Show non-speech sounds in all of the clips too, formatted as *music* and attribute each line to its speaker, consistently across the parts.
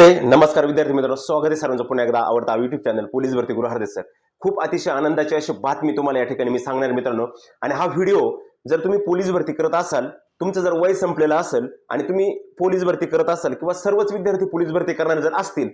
Speaker 1: नमस्ते नमस्कार विद्यार्थी मित्रांनो स्वागत आहे सर्वांचं पुन्हा एकदा आवडता युट्यूब चॅनल पोलीस भरती गुरु सर. खूप अतिशय आनंदाची अशी बातमी तुम्हाला या ठिकाणी मी सांगणार मित्रांनो. आणि हा व्हिडिओ जर तुम्ही पोलीस भरती करत असाल तुमचं जर वय संपलेलं असेल आणि तुम्ही पोलीस भरती करत असाल किंवा सर्वच विद्यार्थी पोलीस भरती करणारे जर असतील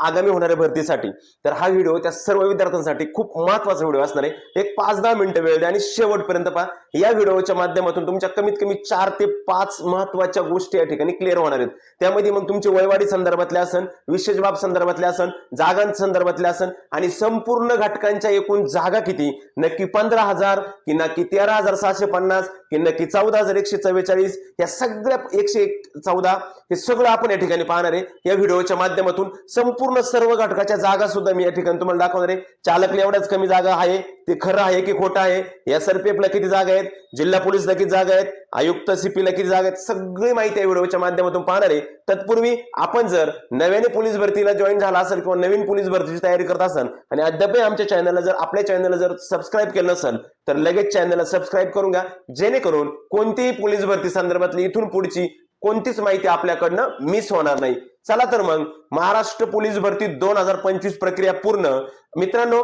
Speaker 1: आगामी होणाऱ्या भरतीसाठी. तर हा व्हिडिओ त्या सर्व विद्यार्थ्यांसाठी खूप महत्त्वाचा व्हिडिओ असणार आहे. एक पाच दहा मिनिटं वेळ द्या आणि शेवटपर्यंत पहा. या व्हिडिओच्या माध्यमातून तुमच्या कमीत कमी चार ते पाच महत्त्वाच्या गोष्टी या ठिकाणी क्लिअर होणार आहेत. त्यामध्ये मग तुमचे वयवाडी संदर्भातले असन विशेष बाब संदर्भातले असन जागांसंदर्भातले असन आणि संपूर्ण घटकांच्या एकूण जागा किती? नक्की पंधरा हजार की नक्की तेरा हजार सहाशे पन्नास की नक्की चौदा हजार एकशे चव्वेचाळीस? या सगळ्या एकशे एक चौदा हे सगळं आपण या ठिकाणी पाहणार आहे. या व्हिडिओच्या माध्यमातून संपूर्ण सर्व घटकाच्या जागा सुद्धा मी या ठिकाणी तुम्हाला दाखवणार आहे. चालक एवढ्याच कमी जागा आहे. ते खरं आहे की खोटं आहे? या सरपेपला किती जागा आहेत? जिल्हा पोलीसला किती जागा आहेत? आयुक्त सीपीला किती जागा आहेत? सगळी माहिती या व्हिडिओच्या माध्यमातून पाहणार आहे. तत्पूर्वी आपण जर नव्याने पोलीस भरतीला जॉईन झाला असेल किंवा नवीन पोलीस भरतीची तयारी करत असाल आणि अद्यापही आमच्या चॅनलला जर आपल्या चॅनलला जर सबस्क्राईब केलं नसेल तर लगेच चॅनलला सबस्क्राईब करून घ्या. जेणेकरून कोणतीही पोलीस भरती संदर्भातली इथून पुढची कोणतीच माहिती आपल्याकडनं मिस होणार नाही. चला तर मग महाराष्ट्र पोलीस भरती दोन हजार पंचवीस प्रक्रिया पूर्ण. मित्रांनो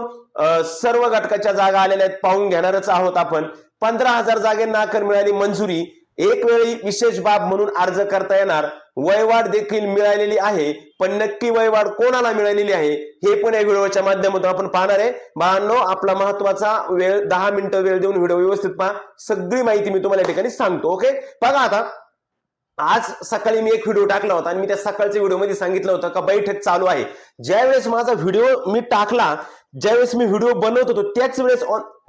Speaker 1: सर्व घटकाच्या जागा आलेल्या आहेत पाहून घेणारच आहोत आपण. पंधरा हजार जागेंना आकर मिळाली मंजुरी. एक वेळी विशेष बाब म्हणून अर्ज करता येणार. वयवाढ देखील मिळालेली आहे पण नक्की वयवाढ कोणाला मिळालेली आहे हे पण या व्हिडिओच्या माध्यमातून आपण पाहणार आहे. बाळांनो आपला महत्त्वाचा वेळ दहा मिनिटं वेळ देऊन व्हिडिओ व्यवस्थित पहा. सगळी माहिती मी तुम्हाला या ठिकाणी सांगतो ओके? बघा आता आज सकाळी मी एक व्हिडिओ टाकला होता आणि मी त्या सकाळच्या व्हिडिओमध्ये सांगितलं होतं का बैठक चालू आहे. ज्यावेळेस माझा व्हिडिओ मी टाकला ज्यावेळेस मी व्हिडिओ बनवत होतो त्याच वेळेस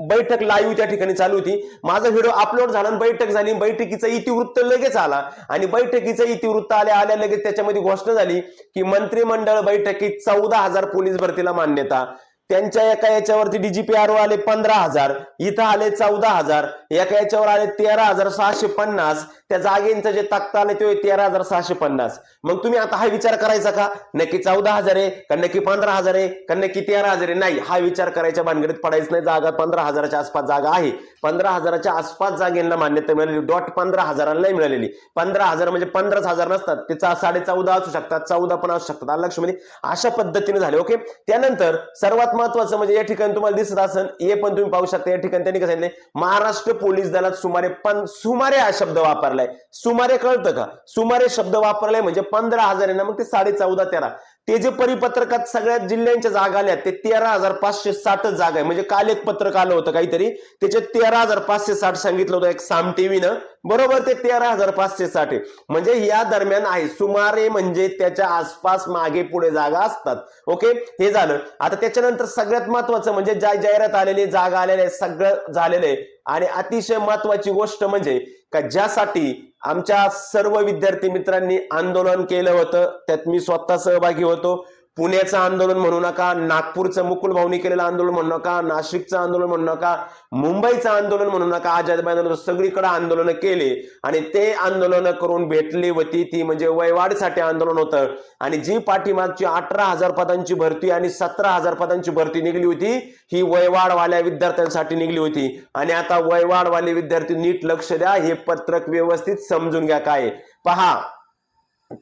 Speaker 1: बैठक लाईव्ह त्या ठिकाणी चालू होती. माझा व्हिडिओ अपलोड झाला आणि बैठक झाली बैठकीचा इतिवृत्त लगेच आला. आणि बैठकीचं इतिवृत्त आल्या आल्या लगेच त्याच्यामध्ये घोषणा झाली की मंत्रिमंडळ बैठकीत चौदा हजार पोलीस भरतीला मान्यता. त्यांच्या एका याच्यावरती डीजीपी आर आले पंधरा हजार इथं आले चौदा हजार एका याच्यावर आले तेरा हजार सहाशे पन्नास त्या जागेंचं जे तक्ता आले ते तेरा हजार सहाशे पन्नास. मग तुम्ही आता हा विचार करायचा का? नक्की चौदा हजार आहे का नक्की पंधरा हजार आहे का नक्की तेरा हजार आहे? नाही हा विचार करायच्या भानगडीत पडायचं नाही. जागा पंधरा हजाराच्या आसपास जागा आहे. पंधरा हजाराच्या आसपास जागेंना मान्यता मिळालेली. डॉट पंधरा हजाराला नाही मिळालेली. पंधरा हजार म्हणजे पंधराच हजार नसतात. ते साडे चौदा असू शकतात चौदा पण असू शकतात. लक्ष म्हणजे अशा पद्धतीने झाले ओके? त्यानंतर सर्वात महत्वाचं म्हणजे या ठिकाणी तुम्हाला दिसत असेल हे पण तुम्ही पाहू शकता. या ठिकाणी त्यांनी कसं महाराष्ट्र पोलीस दलात सुमारे पण सुमारे हा शब्द वापरला वापरलाय. सुमारे कळतं का? सुमारे शब्द वापरलाय म्हणजे पंधरा हजार आहे ना मग ते साडे चौदा तेरा. ते जे परिपत्रकात सगळ्या जिल्ह्यांच्या जागा आल्या ते तेरा हजार पाचशे साठच जागा आहे. म्हणजे काल एक पत्रक आलं होतं काहीतरी त्याचे तेरा हजार पाचशे साठ सांगितलं होतं एक साम टीव्हीनं. बरोबर ते तेरा हजार पाचशे साठ आहे. म्हणजे या दरम्यान आहे सुमारे म्हणजे त्याच्या आसपास मागे पुढे जागा असतात. ओके? हे झालं. आता त्याच्यानंतर सगळ्यात महत्वाचं म्हणजे ज्या जाहिरात आलेली जागा आलेल्या आहे सगळं झालेलं आहे. आणि अतिशय महत्वाची गोष्ट म्हणजे का ज्यासाठी आमच्या सर्व विद्यार्थी मित्रांनी आंदोलन केलं होतं त्यात मी स्वतः सहभागी होतो. पुण्याचं आंदोलन म्हणू नका नागपूरचं मुकुल भाऊनी केलेलं आंदोलन म्हणू नका नाशिकचं आंदोलन म्हणू नका मुंबईचं आंदोलन म्हणू नका आझाद मैदान सगळीकडे आंदोलन केले आणि ते आंदोलन करून भेटली होती. ती म्हणजे वयवाढीसाठी आंदोलन होतं. आणि जी पाठीमागची अठरा हजार पदांची भरती आणि सतरा हजार पदांची भरती निघली होती ही वयवाढवाल्या विद्यार्थ्यांसाठी निघली होती. आणि आता वयवाढवाले विद्यार्थी नीट लक्ष द्या हे पत्रक व्यवस्थित समजून घ्या काय पहा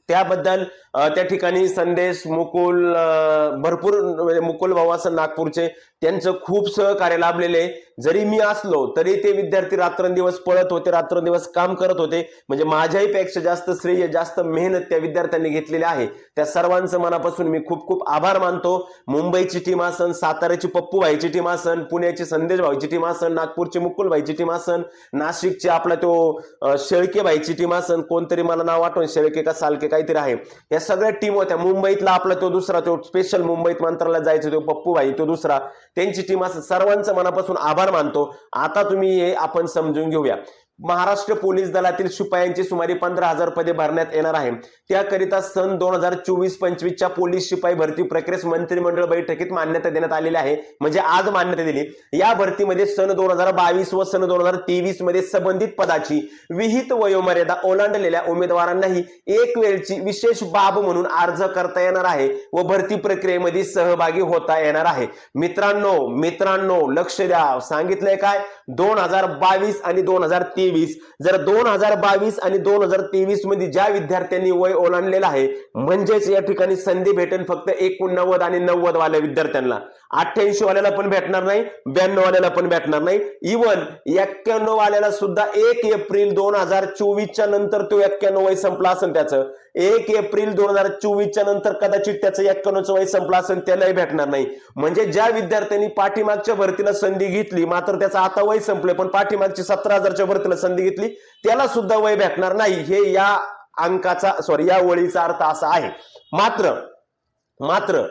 Speaker 1: त्याबद्दल त्या ठिकाणी संदेश मुकुल भरपूर म्हणजे मुकुल भाऊ असं नागपूरचे त्यांचं खूप सहकार्य लाभलेले जरी मी असलो तरी ते विद्यार्थी रात्रंदिवस पळत होते रात्रंदिवस काम करत होते. म्हणजे माझ्याही पेक्षा जास्त श्रेय जास्त मेहनत त्या विद्यार्थ्यांनी घेतलेली आहे. त्या सर्वांचं मनापासून मी खूप खूप आभार मानतो. मुंबईची टीम आसन साताऱ्याची पप्पू भाईची टीम आसन पुण्याची संदेश भाईची टीम असन नागपूरची मुकुल भाईची टीम आसन नाशिकची आपला तो शेळके भाईची टीम आसन कोणतरी मला नाव आठवण शेळके का सालके काहीतरी आहे. या सगळ्या टीम होत्या. मुंबईतला आपला तो दुसरा तो स्पेशल मुंबईत मंत्राला जायचं तो पप्पू भाई तो दुसरा. त्यांची टीम असं सर्वांचं मनापासून आभार मानतो. आता तुम्ही हे आपण समजून घेऊया. महाराष्ट्र पोलीस दलातील शिपायांची सुमारे पंधरा हजार पदे भरण्यात येणार आहे. त्याकरिता सन दोन हजार चोवीस पंचवीसच्या पोलीस शिपाई भरती प्रक्रियेस मंत्रिमंडळ बैठकीत मान्यता देण्यात आलेली आहे. म्हणजे आज मान्यता दिली. या भरतीमध्ये सन दोन हजार बावीस व सन दोन हजार तेवीसमध्ये संबंधित पदाची विहित वयोमर्यादा ओलांडलेल्या उमेदवारांनाही एक वेळची विशेष बाब म्हणून अर्ज करता येणार आहे व भरती प्रक्रियेमध्ये सहभागी होता येणार आहे. मित्रांनो मित्रांनो लक्ष द्या. सांगितलंय काय? दोन हजार बावीस आणि दोन हजार तेवीस तेवीस जर दोन हजार बावीस आणि दोन हजार तेवीसमध्ये ज्या विद्यार्थ्यांनी वय ओलांडलेलं आहे म्हणजेच या ठिकाणी संधी भेटेल फक्त एकोणनव्वद आणि नव्वद वाल्या विद्यार्थ्यांना. अठ्ठ्याऐंशी वाल्याला पण भेटणार नाही ब्याण्णव वाल्याला पण भेटणार नाही. इवन एक्क्याण्णव वाल्याला सुद्धा एक एप्रिल दोन हजार चोवीसच्या नंतर तो एक्क्याण्णव वय संपला असेल त्याचं. एक एप्रिल दोन हजार चोवीसच्या नंतर कदाचित त्याचं एक्क्याण्णवचं वय संपलं असेल त्यालाही भेटणार नाही. म्हणजे ज्या विद्यार्थ्यांनी पाठीमागच्या भरतीला संधी घेतली मात्र त्याचं आता वय संपले पण पाठीमागची सतरा हजारच्या भरतीला संधी घेतली त्याला सुद्धा वय भेटणार नाही. हे या अंकाचा सॉरी या ओळीचा अर्थ असा आहे. मात्र मात्र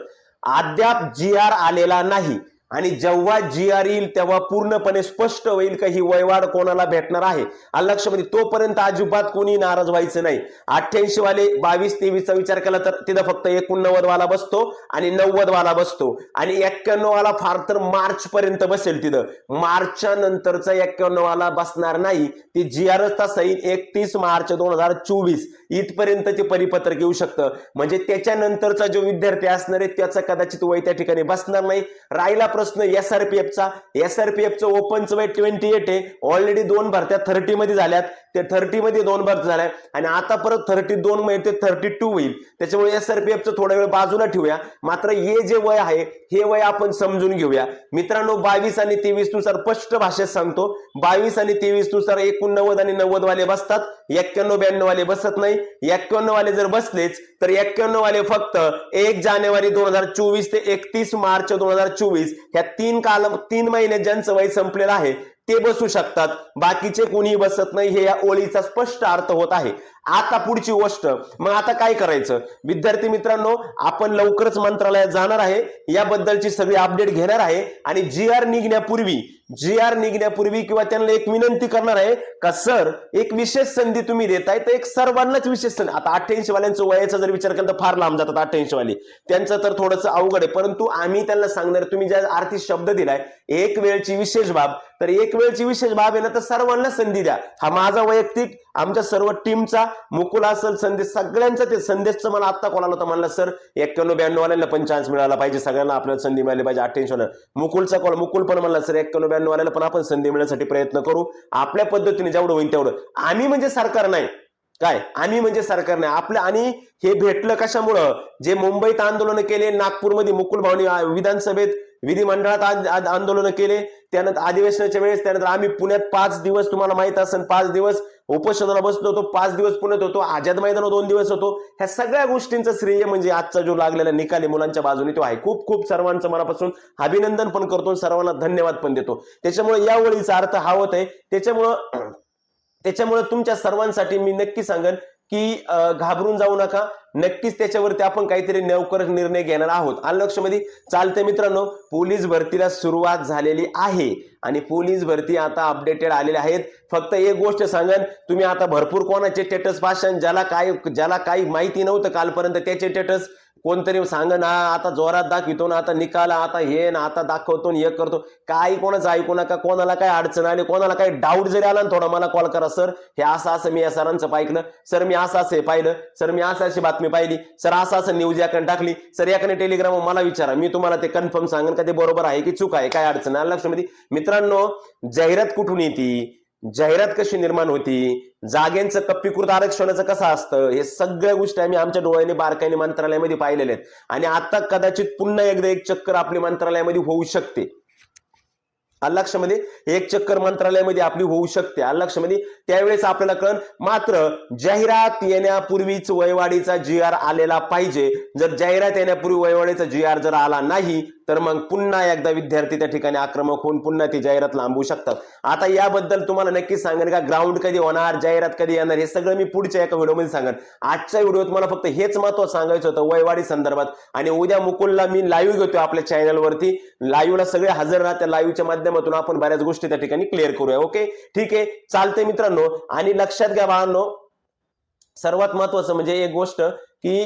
Speaker 1: अद्याप जी आर आलेला नाही. आणि जेव्हा जी आर येईल तेव्हा पूर्णपणे स्पष्ट होईल का ही वयवाढ कोणाला भेटणार आहे? आणि म्हणजे तोपर्यंत अजिबात कोणी नाराज व्हायचं नाही. अठ्ठ्याऐंशी वाले बावीस तेवीसचा विचार केला तर तिथं फक्त एकोणनव्वद वाला बसतो आणि नव्वद वाला बसतो. आणि एक्क्याण्णव वाला फार तर मार्च पर्यंत बसेल तिथं. मार्चच्या नंतरचा एक्क्याण्णव वाला बसणार नाही. ती जी आरच तसा येईल एकतीस मार्च दोन हजार चोवीस. इथपर्यंत ते परिपत्रक येऊ शकतं. म्हणजे त्याच्यानंतरचा जो विद्यार्थी असणार आहे त्याचा कदाचित वय त्या ठिकाणी बसणार नाही. राहिला प्रश्न एसआरपीएफचा एसआरपीएफचं ओपनचं वय ट्वेंटी एट आहे. ऑलरेडी दोन भरत्या थर्टी मध्ये झाल्यात. ते थर्टी मध्ये दोन भरती झाल्या आणि आता परत थर्टी दोन मध्ये ते थर्टी टू होईल. त्याच्यामुळे एसआरपीएफचं थोडा वेळ बाजूला ठेवूया. मात्र हे जे वय आहे हे वय आपण समजून घेऊया. मित्रांनो बावीस आणि तेवीसनुसार स्पष्ट भाषेत सांगतो. बावीस आणि तेवीसनुसार एकोणनव्वद आणि नव्वद वाले बसतात. एक्क्याण्णव ब्याण्णव वाले बसत नाही. एक्क्याण्णव वाले जर बसलेच तर एक्क्याण्णव वाले फक्त एक जानेवारी दोन हजार चोवीस ते एकतीस मार्च दोन हजार चोवीस ह्या तीन काल तीन महिन्यात ज्यांचं वय संपलेलं आहे ते बसू शकतात. बाकीचे कोणी बसत नाही हे या ओळीचा स्पष्ट अर्थ होत आहे. आता पुढची गोष्ट मग आता काय करायचं? विद्यार्थी मित्रांनो आपण लवकरच मंत्रालयात जाणार आहे. याबद्दलची सगळी अपडेट घेणार आहे. आणि जी आर निघण्यापूर्वी जी आर निघण्यापूर्वी किंवा त्यांना एक विनंती करणार आहे का सर एक विशेष संधी तुम्ही देताय तर एक सर्वांनाच विशेष संधी. आता अठ्ठ्याऐंशी वाल्यांचं वयाचा जर विचार केला तर फार लांब जातात अठ्ठ्याऐंशी वाले त्यांचं तर थोडंसं अवघड आहे. परंतु आम्ही त्यांना सांगणार तुम्ही ज्या आर्थिक शब्द दिलाय एक वेळची विशेष बाब तर एक वेळची विशेष बाब आहे ना तर सर्वांना संधी द्या. हा माझा वैयक्तिक आमच्या सर्व टीमचा मुकुल असेल संदेश सगळ्यांचा ते संदेशचं मला आत्ता कोणाला होता म्हणलं सर एक्क्याण्णव ब्याण्णव वाल्याला पण चान्स मिळाला पाहिजे सगळ्यांना आपल्याला संधी मिळाली पाहिजे अठ्ठ्याऐंशी मुकुलचा कॉल मुकुल पण म्हणला सर एक्क्याण्णव ब्याण्णव वाल्याला पण आपण संधी मिळण्यासाठी प्रयत्न करू. आपल्या पद्धतीने जेवढं होईल तेवढं. आम्ही म्हणजे सरकार नाही. काय? आम्ही म्हणजे सरकार नाही. आपलं आणि हे भेटलं कशामुळं? जे मुंबईत आंदोलन केले नागपूरमध्ये मुकुल भावनी विधानसभेत विधिमंडळात आंदोलन केले. त्यानंतर अधिवेशनाच्या वेळेस त्यानंतर आम्ही पुण्यात पाच दिवस तुम्हाला माहीत असेल पाच दिवस उपोषणाला बसलो होतो पाच दिवस पुण्यात होतो आझाद मैदानावर दोन दिवस होतो. ह्या सगळ्या गोष्टींचं श्रेय म्हणजे आजचा जो लागलेला निकाल आहे मुलांच्या बाजूने तो आहे. खूप खूप सर्वांचं मनापासून अभिनंदन पण करतो सर्वांना धन्यवाद पण देतो. त्याच्यामुळे या अर्थ हा होत आहे. त्याच्यामुळं *clears throat* त्याच्यामुळे तुमच्या सर्वांसाठी मी नक्की सांगेन की घाबरून जाऊ नका. नक्कीच त्याच्यावरती आपण काहीतरी नवकर निर्णय घेणार आहोत. आणि लक्षमध्ये चालते मित्रांनो पोलीस भरतीला सुरुवात झालेली आहे. आणि पोलीस भरती आता अपडेटेड आलेले आहेत. फक्त एक गोष्ट सांगन तुम्ही आता भरपूर कोणाचे स्टेटस पाशान ज्याला काय ज्याला काही माहिती नव्हतं कालपर्यंत त्याचे स्टेटस कोणतरी सांग ना आता जोरात दाखवितो ना आता निकाल आता हे ना आता दाखवतो हे करतो. काही कोणाचं ऐकू नका कोणाला काय अडचण आली कोणाला काही डाऊट जरी आला ना थोडा मला कॉल करा. सर हे असं असं मी या सरांचं पाहिलं. सर मी असं असं पाहिलं. सर मी असं अशी बातमी पाहिली. सर असं असं न्यूज याकडे टाकली. सर याकडे टेलिग्राम मला विचारा. मी तुम्हाला ते कन्फर्म सांगेन का ते बरोबर आहे की चूक आहे काय अडचण आहे? लक्षामध्ये. मित्रांनो जाहिरात कुठून येते? जाहिरात कशी निर्माण होती जागेंचं कप्पीकृत आरक्षणाचं कसं असतं हे सगळ्या गोष्टी आम्ही आमच्या डोळ्याने बारकाईने मंत्रालयामध्ये पाहिलेल्या आहेत. आणि आता कदाचित पुन्हा एकदा एक चक्कर आपली मंत्रालयामध्ये होऊ शकते. अल्लाक्षमध्ये एक चक्कर मंत्रालयामध्ये आपली होऊ शकते. अल्लाक्षमध्ये त्यावेळेस आपल्याला कळण मात्र जाहिरात येण्यापूर्वीच वयवाडीचा जी आर आलेला पाहिजे. जर जाहिरात येण्यापूर्वी वयवाडीचा जी आर जर आला नाही तर मग पुन्हा एकदा विद्यार्थी त्या ठिकाणी आक्रमक होऊन पुन्हा ती जाहिरात लांबू शकतात. आता याबद्दल तुम्हाला नक्कीच सांगेन का? ग्राउंड कधी होणार? जाहिरात कधी येणार? हे सगळं मी पुढच्या एका व्हिडिओमध्ये सांगेन. आजच्या व्हिडिओत मला फक्त हेच महत्त्व सांगायचं होतं वयवाढी संदर्भात. आणि उद्या मुकुलला मी लाईव्ह घेतो आपल्या चॅनलवरती लाईव्हला सगळे हजर राहत्या लाईव्हच्या माध्यमातून आपण बऱ्याच गोष्टी त्या ठिकाणी क्लिअर करूया ओके ठीक आहे? चालते मित्रांनो. आणि लक्षात घ्या बाळांनो सर्वात महत्वाचं म्हणजे एक गोष्ट की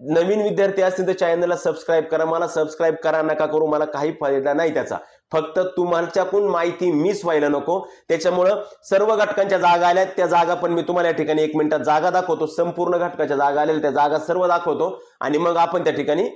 Speaker 1: नवीन विद्यार्थी असतील तर चॅनलला सबस्क्राईब करा. मला सबस्क्राईब करा नका करू. मला काही फायदा नाही त्याचा. फक्त तुम्हाच्याकून माहिती मिस व्हायला नको. त्याच्यामुळं सर्व घटकांच्या जागा आल्या. त्या जागा पण मी तुम्हाला या ठिकाणी एक मिनिटात जागा दाखवतो. संपूर्ण घटकाच्या जागा आलेल्या त्या जागा सर्व दाखवतो. आणि मग आपण त्या ठिकाणी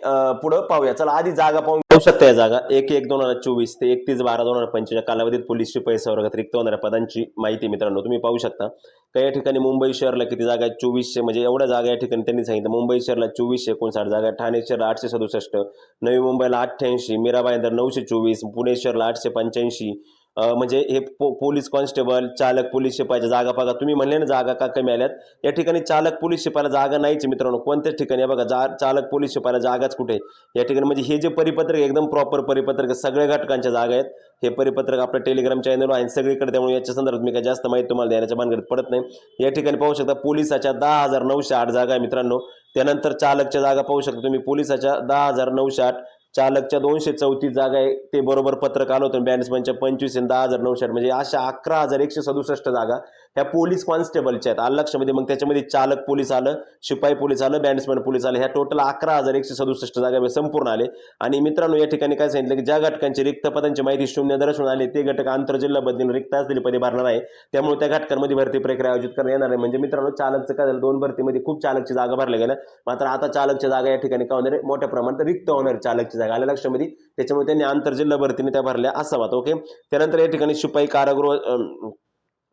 Speaker 1: पुढं पाहूया. चला आधी जागा पाहून पाहू शकता या जागा. एक एक दोन हजार चोवीस ते एकतीस बारा दोन हजार पंचवीस कालावधीत पोलीसची पैसे वर्गात रिक्त होणाऱ्या पदांची माहिती मित्रांनो तुम्ही पाहू शकता. काही ठिकाणी मुंबई शहरला किती जागा आहेत? चोवीसशे म्हणजे एवढ्या जागा या ठिकाणी त्यांनी सांगितलं. मुंबई शहरला चोवीसशे एकोणसाठ जागा आहेत. ठाणे शहरला आठशे सदुसष्ट. नवी मुंबईला अठ्ठ्याऐंशी. मीराबाईंदर नऊशे चोवीस. पुणे शहरला आठशे पंच्याऐंशी. म्हणजे हे पो पोलीस कॉन्स्टेबल चालक पोलीस शिपायच्या जागा बघा तुम्ही म्हणले ना जागा का कमी आल्यात? या ठिकाणी चालक पोलीस शिपायला जागा नाहीच मित्रांनो. कोणत्याच ठिकाणी? हे बघा जा चालक पोलीस शिपायला जागाच कुठे? आहे? या ठिकाणी म्हणजे हे जे परिपत्रक एकदम प्रॉपर परिपत्रक सगळ्या घटकांच्या जागा आहेत. हे परिपत्रक आपल्या टेलिग्राम चॅनलवर आहे. सगळीकडे त्यामुळे याच्या संदर्भात मी काय जास्त माहिती तुम्हाला देण्याच्या भानगडीत पडत नाही. या ठिकाणी पाहू शकता पोलिसाच्या दहा हजार नऊशे आठ जागा आहे मित्रांनो. त्यानंतर चालकच्या जागा पाहू शकता तुम्ही. पोलिसाच्या दहा हजार नऊशे आठ चालकच्या दोनशे चौतीस जागा आहे. ते बरोबर पत्रक आलं होतं. बॅट्समॅनच्या पंचवीस दहा हजार नऊशे म्हणजे अशा अकरा हजार एकशे सदुसष्ट जागा ह्या पोलीस कॉन्स्टेबलच्या आहेत. आलं लक्षामध्ये मग त्याच्यामध्ये चालक पोलीस आलं शिपाई पोलीस आलं बॅट्समॅन पोलीस आलं. ह्या टोटल अकरा हजार एकशे सदुसष्ट जागा संपूर्ण आले. आणि मित्रांनो या ठिकाणी काय सांगितलं की ज्या घटकांची रिक्त पदांची माहिती शून्य दर्शवून आली ते घटक आंतरजिल्हा बदलून रिक्त असलेली पदे भरणार आहे. त्यामुळे त्या घटकांमध्ये भरती प्रक्रिया आयोजित करण्यात येणार आहे. म्हणजे मित्रांनो चालकचं काय झालं? दोन भरतीमध्ये खूप चालकची जागा भरल्या गेल्या. मात्र आता चालकच्या जागा या ठिकाणी काय होणार आहे? मोठ्या प्रमाणात रिक्त होणार चालकची जागा आल्या लक्षामध्ये त्याच्यामुळे त्यांनी आंतरजिल्हा भरतीने त्या भरल्या असावात ओके त्यानंतर या ठिकाणी शिपाई कारागृह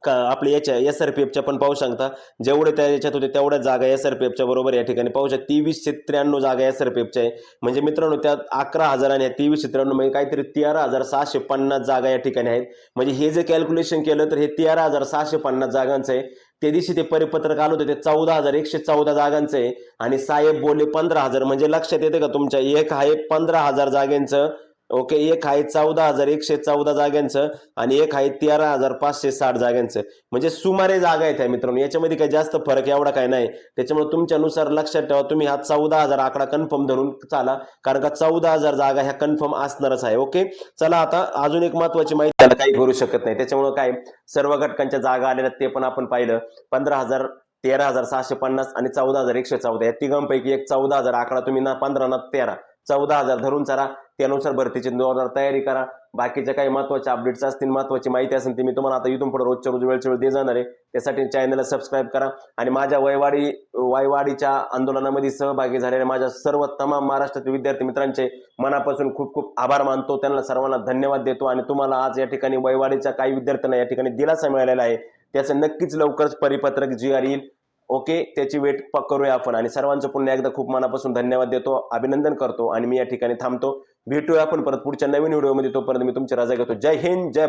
Speaker 1: का आपले याच्या एस आर पी एफच्या पण पाहू शकता. जेवढे त्या याच्यात होते तेवढ्या जागा एस आर पी एफच्या बरोबर या ठिकाणी पाहू शकता. तेवीसशे त्र्याण्णव जागा एस आर पी एफच्या आहे. म्हणजे मित्रांनो त्यात अकरा हजार आणि तेवीसशे त्र्याण्णव म्हणजे काहीतरी तेरा हजार सहाशे पन्नास जागा या ठिकाणी आहेत. म्हणजे हे जे कॅल्क्युलेशन केलं तर हे तेरा हजार सहाशे पन्नास जागांचं आहे. त्या दिवशी ते परिपत्रक आलं होतं ते चौदा हजार एकशे चौदा जागांचं. आहे आणि साहेब बोलले पंधरा हजार. म्हणजे लक्षात येते का तुमच्या एक आहे पंधरा हजार जागेंचं ओके एक आहे चौदा हजार एकशे चौदा जागांचं आणि एक आहे तेरा हजार पाचशे साठ जागांचं म्हणजे सुमारे जागा आहेत मित्रांनो. याच्यामध्ये काही जास्त फरक एवढा काही नाही. त्याच्यामुळे तुमच्यानुसार लक्षात ठेवा तुम्ही हा चौदा हजार आकडा कन्फर्म धरून चाला. कारण का चौदा हजार जागा ह्या कन्फर्म असणारच आहे ओके? चला आता अजून एक महत्वाची माहिती त्याला काही करू शकत नाही. त्याच्यामुळे काय सर्व घटकांच्या जागा आलेल्या ते पण आपण पाहिलं. पंधरा हजार तेरा हजार सहाशे पन्नास आणि चौदा हजार एकशे चौदा. या तिघांपैकी एक चौदा हजार आकडा तुम्ही ना पंधरा ना तेरा. चौदा हजार धरून चाला. त्यानुसार भरतीची हजार तयारी करा. बाकीच्या काही महत्त्वाच्या अपडेट्स असतील महत्वाची माहिती असेल ती मी तुम्हाला आता इथून पुढे रोजच्या रोज वेळच्या वेळ दे जाणार आहे. त्यासाठी चॅनलला सबस्क्राईब करा. आणि माझ्या वयवाडी वयवाडीच्या आंदोलनामध्ये सहभागी झालेल्या माझ्या सर्व तमाम महाराष्ट्रातील विद्यार्थी मित्रांचे मनापासून खूप खूप आभार मानतो. त्यांना सर्वांना धन्यवाद देतो. आणि तुम्हाला आज या ठिकाणी वयवाडीच्या काही विद्यार्थ्यांना या ठिकाणी दिलासा मिळालेला आहे. त्याचं नक्कीच लवकरच परिपत्रक जी आर येईल. ओके त्याची वेट करूया आपण. आणि सर्वांचं पुन्हा एकदा खूप मनापासून धन्यवाद देतो अभिनंदन करतो आणि मी या ठिकाणी थांबतो. भेटूया आपण परत पुढच्या नवीन व्हिडिओमध्ये. तोपर्यंत मी तुमची रजा घेतो. जय हिंद जय भारत.